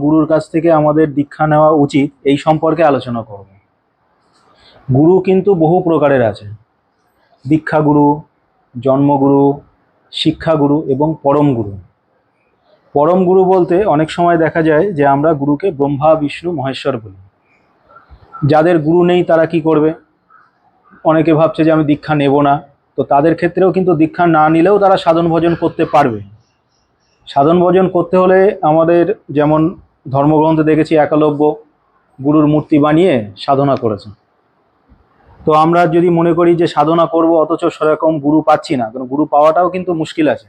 গুরুর কাছ থেকে আমাদের দীক্ষা নেওয়া উচিত, এই সম্পর্কে আলোচনা করব। গুরু কিন্তু বহু প্রকারের আছে। দীক্ষাগুরু জন্মগুরু শিক্ষাগুরু এবং পরম গুরু। পরম গুরু বলতে অনেক সময় দেখা যায় যে আমরা গুরুকে ব্রহ্মা, বিষ্ণু, মহেশ্বর বলি। যাদের গুরু নেই তারা কি করবে? অনেকে ভাবছে যে আমি দীক্ষা নেব না। তো তাদের ক্ষেত্রেও কিন্তু দীক্ষা না নিলেও তারা সাধন ভজন করতে পারবে। সাধন ভজন করতে হলে আমাদের যেমন ধর্মগ্রন্থে দেখেছি, একালব্য গুরুর মূর্তি বানিয়ে সাধনা করেছে তো আমরা যদি মনে করি যে সাধনা করব, অথচ সেরকম গুরু পাচ্ছি না, কারণ গুরু পাওয়াটাও কিন্তু মুশকিল আছে।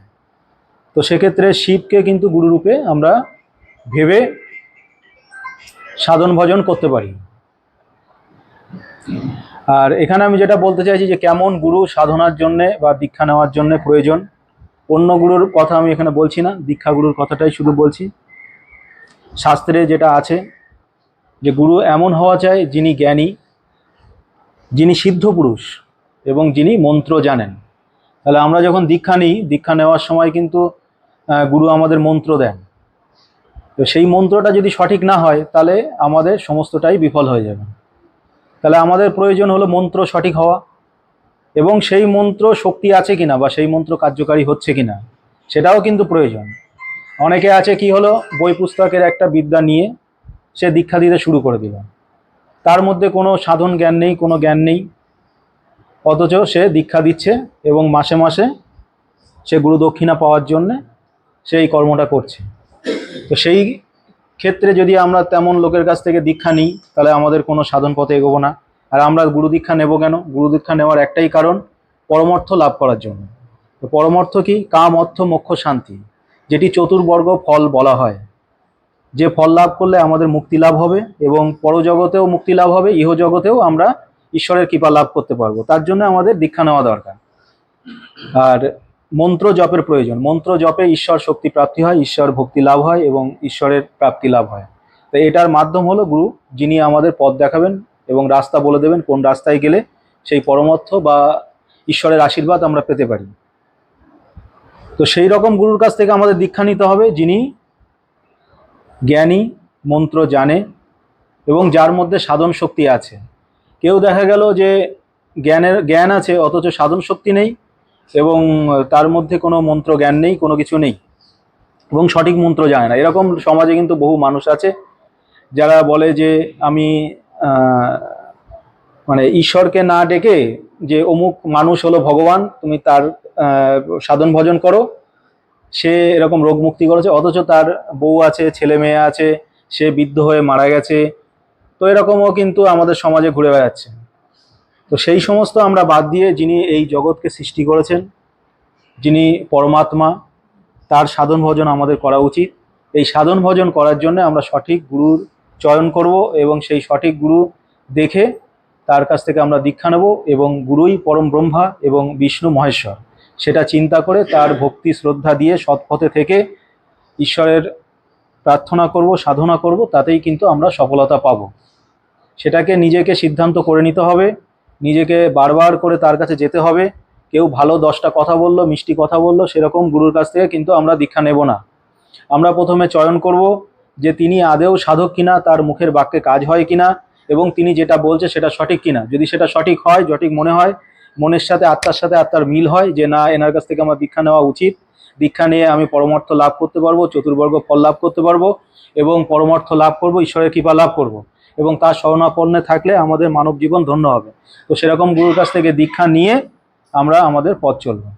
তো সেক্ষেত্রে শিবকে কিন্তু গুরুরূপে আমরা ভেবে সাধন ভজন করতে পারি। আর এখানে আমি যেটা বলতে চাইছি যে কেমন গুরু সাধনার জন্যে বা দীক্ষা নেওয়ার জন্যে প্রয়োজন অন্য গুরুর কথা আমি এখানে বলছি না, দীক্ষা গুরুর কথাটাই শুধু বলছি। শাস্ত্রে যেটা আছে যে গুরু এমন হওয়া চাই যিনি জ্ঞানী, যিনি সিদ্ধ পুরুষ এবং যিনি মন্ত্র জানেন। তাহলে আমরা যখন দীক্ষা নিই, দীক্ষা নেওয়ার সময় কিন্তু গুরু আমাদের মন্ত্র দেন। তো সেই মন্ত্রটা যদি সঠিক না হয়, তাহলে আমাদের সমস্তটাই বিফল হয়ে যাবে। তাহলে আমাদের প্রয়োজন হলো মন্ত্র সঠিক হওয়া। এবং সেই মন্ত্র শক্তি আছে কিনা বা সেই মন্ত্র কার্যকারী হচ্ছে কিনা, সেটাও কিন্তু প্রয়োজন। অনেকে আছে কি হলো, বই পুস্তকের একটা বিদ্যা নিয়ে সে দীক্ষা দিতে শুরু করে দিল। তার মধ্যে কোনো সাধন জ্ঞান নেই, কোনো জ্ঞান নেই। অথচ সে দীক্ষা দিচ্ছে এবং মাসে মাসে সে গুরু দক্ষিণা পাওয়ার জন্যে সেই কর্মটা করছে। তো সেই ক্ষেত্রে যদি আমরা তেমন লোকের কাছ থেকে দীক্ষা নিই, তাহলে আমাদের কোনো সাধন পথে এগোবো না। আর আমরা গুরু দীক্ষা নেব কেন? গুরু দীক্ষা নেওয়ার একটাই কারণ, পরমার্থ লাভ করার জন্য। তো পরমার্থ কি? কাম, অর্থ, মোক্ষ, শান্তি, যেটি চতুর্বর্গ ফল বলা হয়। যে ফল লাভ করলে আমাদের মুক্তি লাভ হবে এবং পরজগতেও মুক্তি লাভ হবে ইহ জগতেও আমরা ঈশ্বরের কৃপা লাভ করতে পারব। তার জন্য আমাদের দীক্ষা নেওয়া দরকার। আর মন্ত্র জপের প্রয়োজন। মন্ত্র জপে ঈশ্বর শক্তি প্রাপ্তি হয়, ঈশ্বর ভক্তি লাভ হয় এবং ঈশ্বরের প্রাপ্তি লাভ হয়। তো এটার মাধ্যম হলো গুরু, যিনি আমাদের পথ দেখাবেন এবং রাস্তা বলে দেবেন কোন রাস্তায় গেলে সেই পরমর্থ বা ঈশ্বরের আশীর্বাদ আমরা পেতে পারি। তো সেই রকম গুরুর কাছ থেকে আমাদের দীক্ষা নিতে হবে যিনি জ্ঞানী, মন্ত্র জানে এবং যার মধ্যে সাধন শক্তি আছে। কেউ দেখা গেল যে জ্ঞানের জ্ঞান আছে, অথচ সাধন শক্তি নেই এবং তার মধ্যে কোনো মন্ত্র জ্ঞান নেই, কোনো কিছু নেই এবং সঠিক মন্ত্র জানে না। এরকম সমাজে কিন্তু বহু মানুষ আছে যারা বলে যে আমি মানে ঈশ্বরকে না ডেকে যে অমুক মানুষ হলো ভগবান, তুমি তার সাধন ভজন করো। সে এরকম রোগ মুক্তি করেছে, অথচ তার বউ আছে, ছেলে মেয়ে আছে, সে বৃদ্ধ হয়ে মারা গেছে। তো এরকমও কিন্তু আমাদের সমাজে ঘুরে বেড়াচ্ছে। তো সেই সমস্ত আমরা বাদ দিয়ে যিনি এই জগৎকে সৃষ্টি করেছেন, যিনি পরমাত্মা, তার সাধন ভজন আমাদের করা উচিত। এই সাধন ভজন করার জন্য আমরা সঠিক গুরুর চয়ন করব এবং সেই সঠিক গুরু দেখে তার কাছ থেকে আমরা দীক্ষা নেব এবং গুরুই পরম ব্রহ্মা এবং বিষ্ণু মহেশ্বর। সেটা চিন্তা করে তার ভক্তি শ্রদ্ধা দিয়ে সৎপথে থেকে ঈশ্বরের প্রার্থনা করব, সাধনা করব, তাতেই কিন্তু আমরা সফলতা পাব। সেটাকে নিজেকে সিদ্ধান্ত করে নিতে হবে, নিজেকে বারবার করে তার কাছে যেতে হবে। কেউ ভালো দশটা কথা বলল, মিষ্টি কথা বলল, সেরকম গুরুর কাছ থেকে কিন্তু আমরা দীক্ষা নেব না। আমরা প্রথমে চয়ন করব যে তিনি আদেও সাধক কিনা, তার মুখের বাক্যে কাজ হয় কিনা, এবং তিনি যেটা বলছে সেটা সঠিক কিনা। যদি সেটা সঠিক হয়, সঠিক মনে হয়, মনের সাথে, আত্মার সাথে আত্মার মিল হয়, যে না, এনার কাছ থেকে আমার দীক্ষা নেওয়া উচিত, দীক্ষা নিয়ে আমি পরমার্থ লাভ করতে পারব, চতুর্বর্গ ফল লাভ করতে পারব, এবং পরমার্থ লাভ করব, ঈশ্বরের কৃপা লাভ করব। এবং তার শরণাপন্নে থাকলে আমাদের মানব জীবন ধন্য হবে। তো সেরকম গুরুর কাছ থেকে দীক্ষা নিয়ে আমরা আমাদের পথ চলবো।